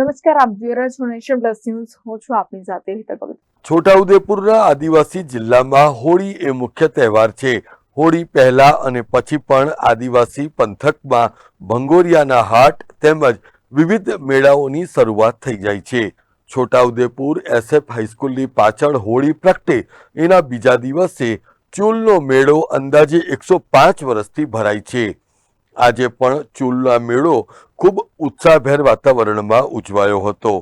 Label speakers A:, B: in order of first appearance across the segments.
A: નમસ્કાર, આપ જોઈ છો નેશન પ્લસ ન્યૂઝ. હું છું આપની સાથે હેતલ ભગત.
B: છોટાઉદેપુરના આદિવાસી જિલ્લામાં હોળી એ મુખ્ય તહેવાર છે. હોળી પહેલા અને પછી પણ આદિવાસી પંથકમાં ભંગોરિયાના હાટ તેમજ વિવિધ મેળાઓની શરૂઆત થઈ જાય છે. છોટાઉદેપુર એસએફ હાઈસ્કૂલની પાછળ હોળી પ્રગટે. એના બીજા દિવસે ચૂલનો મેળો અંદાજે એકસો પાંચ વર્ષથી ભરાય છે. આજે પણ ચૂલના મેળો ખૂબ ઉત્સાહભેર વાતાવરણમાં ઉજવાયો હતો.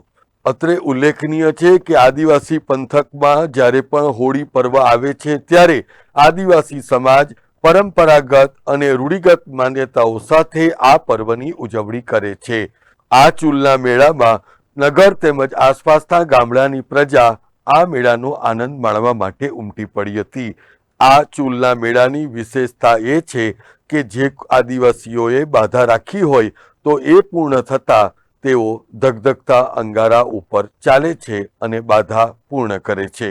B: અત્રે ઉલ્લેખનીય છે કે આદિવાસી પંથકમાં જ્યારે પણ હોળી પર્વ આવે છે ત્યારે આદિવાસી સમાજ પરંપરાગત અને રૂઢિગત માન્યતાઓ સાથે આ પર્વની ઉજવણી કરે છે. આ ચૂલના મેળામાં નગર તેમજ આસપાસના ગામડાની પ્રજા આ મેળાનો આનંદ માણવા માટે ઉમટી પડી હતી. આ ચૂલના મેળાની વિશેષતા એ છે કે જે આદિવાસીઓએ બાધા રાખી હોય તો એ પૂર્ણ થતાં તેઓ ધગધગતા અંગારા ઉપર ચાલે છે અને બાધા પૂર્ણ કરે છે.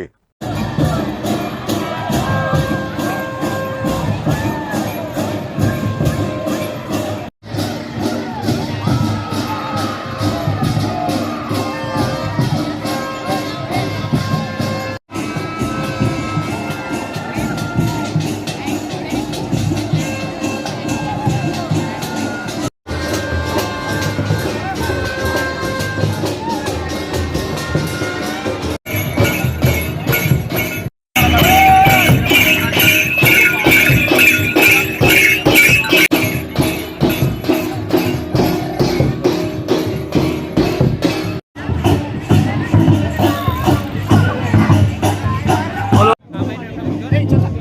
C: Hey, just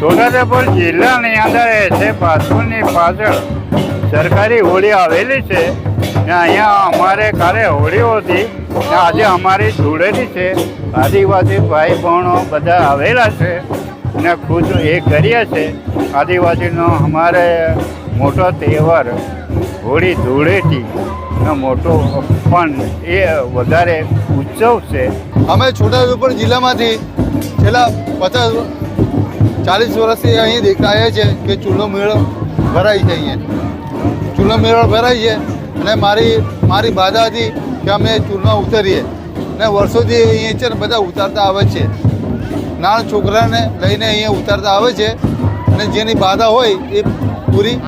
C: છોટાઉદેપુર જિલ્લાની અંદર પાછળની પાછળ સરકારી હોળી આવેલી છે, ને અહીંયા અમારે કાલે હોળી હતી, ને આજે અમારી જોડેલી છે. આદિવાસી ભાઈ બહેનો બધા આવેલા છે, ને ખુદ એ કરીએ છે. આદિવાસીનો અમારે મોટો તહેવાર હોળી ધૂળેટી મોટો પણ એ વધારે ઉત્સવ છે.
D: અમે છોટાઉદેપુર જિલ્લામાંથી છેલ્લા પચાસ ચાલીસ વર્ષથી અહીં દેખાય છે કે ચૂલો મેળો ભરાય છે અહીંયા. ચૂલો મેળો ભરાય છે અને મારી મારી બાધા હતી કે અમે ચૂલમાં ઉતરીએ. ને વર્ષોથી અહીંયા છે ને બધા ઉતારતા આવે છે. નાના છોકરાને લઈને અહીંયા ઉતારતા આવે છે અને જેની બાધા હોય એ પૂરી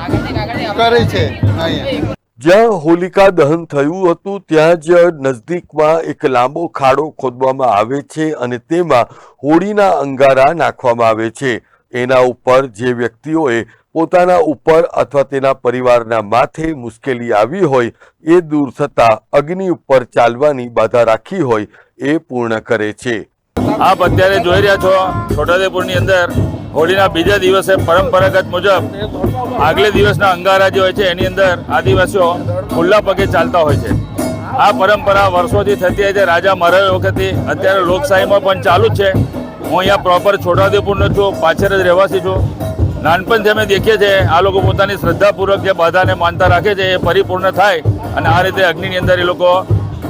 D: કરે છે અહીંયા.
B: જ્યાં હોલિકા દહન થયું હતું, ત્યાં જ નજદીકમાં એક લાંબો ખાડો ખોદવામાં આવે છે અને તેમાં હોળીના અંગારા નાખવામાં આવે છે. એના ઉપર જે વ્યક્તિઓએ પોતાના ઉપર અથવા તેના પરિવારના માથે મુશ્કેલી આવી હોય, એ દૂર થતાં અગ્નિ ઉપર ચાલવાની બાધા રાખી હોય, એ પૂર્ણ કરે છે.
E: આપ અત્યારે જોઈ રહ્યા છો, છોટાઉદેપુરની અંદર હોળીના બીજા દિવસે પરંપરાગત મુજબ આગલે દિવસના અંગારા જે હોય છે, એની અંદર આદિવાસીઓ ખુલ્લા પગે ચાલતા હોય છે. આ પરંપરા વર્ષોથી થતી હોય છે. રાજા મહારાજ વખતથી અત્યારે લોકશાહીમાં પણ ચાલુ જ છે. હું અહીંયા પ્રોપર છોટાઉદેપુરનો છું, પાછળ જ રહેવાસી છું. નાનપણથી અમે દેખીએ છીએ, આ લોકો પોતાની શ્રદ્ધાપૂર્વક જે બાધાને માનતા રાખે છે, એ પરિપૂર્ણ થાય અને આ રીતે અગ્નિની અંદર એ લોકો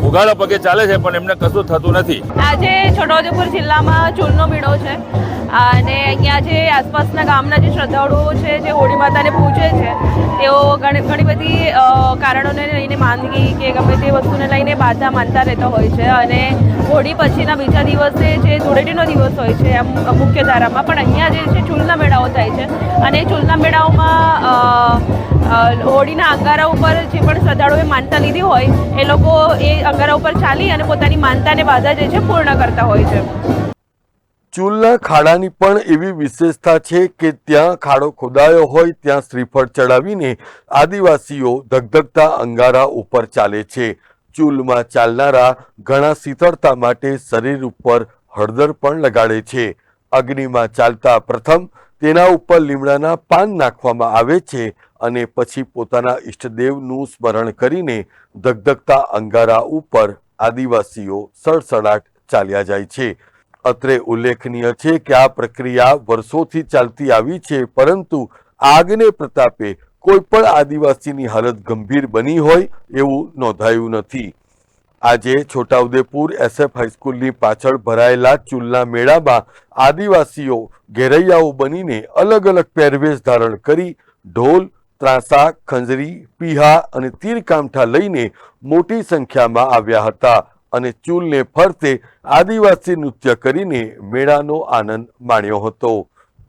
E: ઉઘાડા પગે ચાલે છે, પણ એમને કશું થતું નથી.
F: આજે છોટાઉદેપુર જિલ્લામાં ચૂલનો મેળો છે. અને અહીંયા જે આસપાસના ગામના જે શ્રદ્ધાળુઓ છે, જે હોળી માતાને પૂજે છે, તેઓ ઘણી ઘણી બધી કારણોને લઈને માંદગી કે ગમે તે વસ્તુને લઈને બાધા માનતા રહેતા હોય છે. અને હોળી પછીના બીજા દિવસે જે ધૂળેટીનો દિવસ હોય છે, એમ મુખ્ય ધારામાં. પણ અહીંયા જે છે, ચૂલના મેળાઓ થાય છે. અને ચૂલના મેળાઓમાં હોળીના અંગારા ઉપર જે પણ શ્રદ્ધાળુઓએ માનતા લીધી હોય, એ લોકો એ અંગારા ઉપર ચાલી અને પોતાની માનતાને બાધા જે છે, પૂર્ણ કરતા હોય છે.
B: ચૂલના ખાડાની પણ એવી વિશેષતા છે કે ત્યાં ખાડો ખોદાયો હોય ત્યાં શ્રીફળ ચડાવીને આદિવાસીઓ ધગધગતા અંગારા ઉપર ચાલે છે. ચૂલમાં ચાલનારા ઘણા શીતળતા માટે શરીર ઉપર હળદર પણ લગાડે છે. અગ્નિમાં ચાલતા પ્રથમ તેના ઉપર લીમડાના પાન નાખવામાં આવે છે અને પછી પોતાના ઈષ્ટદેવનું સ્મરણ કરીને ધગધગતા અંગારા ઉપર આદિવાસીઓ સડસડાટ ચાલ્યા જાય છે. અત્રે ઉલ્લેખનીય છે કે આ પ્રક્રિયા વર્ષોથી ચાલતી આવી છે, પરંતુ આગને પ્રતાપે કોઈ પણ આદિવાસીની હાલત ગંભીર બની હોય એવું નોંધાયું નથી. આજે છોટાઉદેપુર એસએફ હાઈસ્કૂલની પાછળ ભરાયેલા ચૂલના મેળામાં આદિવાસીઓ ઘેરૈયાઓ બનીને અલગ અલગ પહેરવેશ ધારણ કરી ઢોલ, ત્રાંસા, ખંજરી, પીહા અને તીર કામઠા લઈને મોટી સંખ્યામાં આવ્યા હતા. અને ચૂલને ફરતે આદિવાસી નૃત્ય કરીને મેળાનો આનંદ માણ્યો હતો.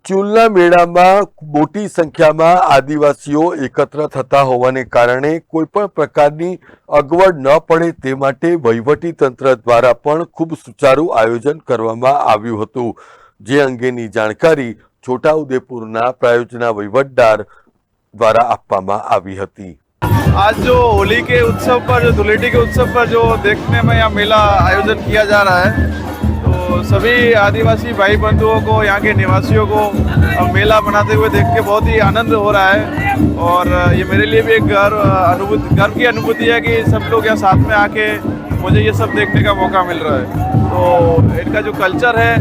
B: ચૂલના મેળામાં મોટી સંખ્યામાં આદિવાસીઓ એકત્ર થતા હોવાને કારણે કોઈ પણ પ્રકારની અગવડ ન પડે તે માટે વહીવટી તંત્ર દ્વારા પણ ખૂબ સુચારું આયોજન કરવામાં આવ્યું હતું. જે અંગેની જાણકારી છોટાઉદેપુરના પ્રાયોજના વહીવટદાર દ્વારા આપવામાં આવી હતી.
G: आज जो होली के उत्सव पर जो धुलेटी के उत्सव पर जो देखने में यहाँ मेला आयोजन किया जा रहा है तो सभी आदिवासी भाई बंधुओं को यहाँ के निवासियों को मेला मनाते हुए देख के बहुत ही आनंद हो रहा है। और ये मेरे लिए भी एक गर्व अनुभूति गर्व की अनुभूति है कि सब लोग यहाँ साथ में आके मुझे ये सब देखने का मौका मिल रहा है। तो इनका जो कल्चर है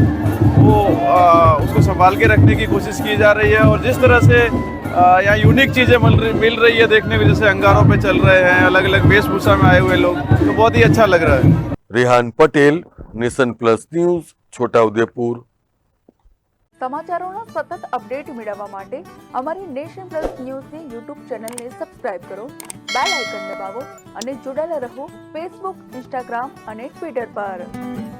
G: वो अ, उसको संभाल के रखने की कोशिश की जा रही है और जिस तरह से यहाँ यूनिक चीज़ें मिल रही मिल रही है देखने को जैसे अंगारों पे चल रहे हैं अलग अलग वेशभूषा में आए हुए लोग तो बहुत ही अच्छा लग रहा है
B: Rehan Patel nation plus news Chhotaudepur
A: સમાચારોના સતત અપડેટ મેળવવા માટે અમારી નેશન પ્લસ ન્યૂઝની યુટ્યુબ ચેનલને સબસ્ક્રાઇબ કરો બેલ આઇકન દબાવો અને જોડાયેલા રહો ફેસબુક ઇન્સ્ટાગ્રામ અને ટ્વિટર પર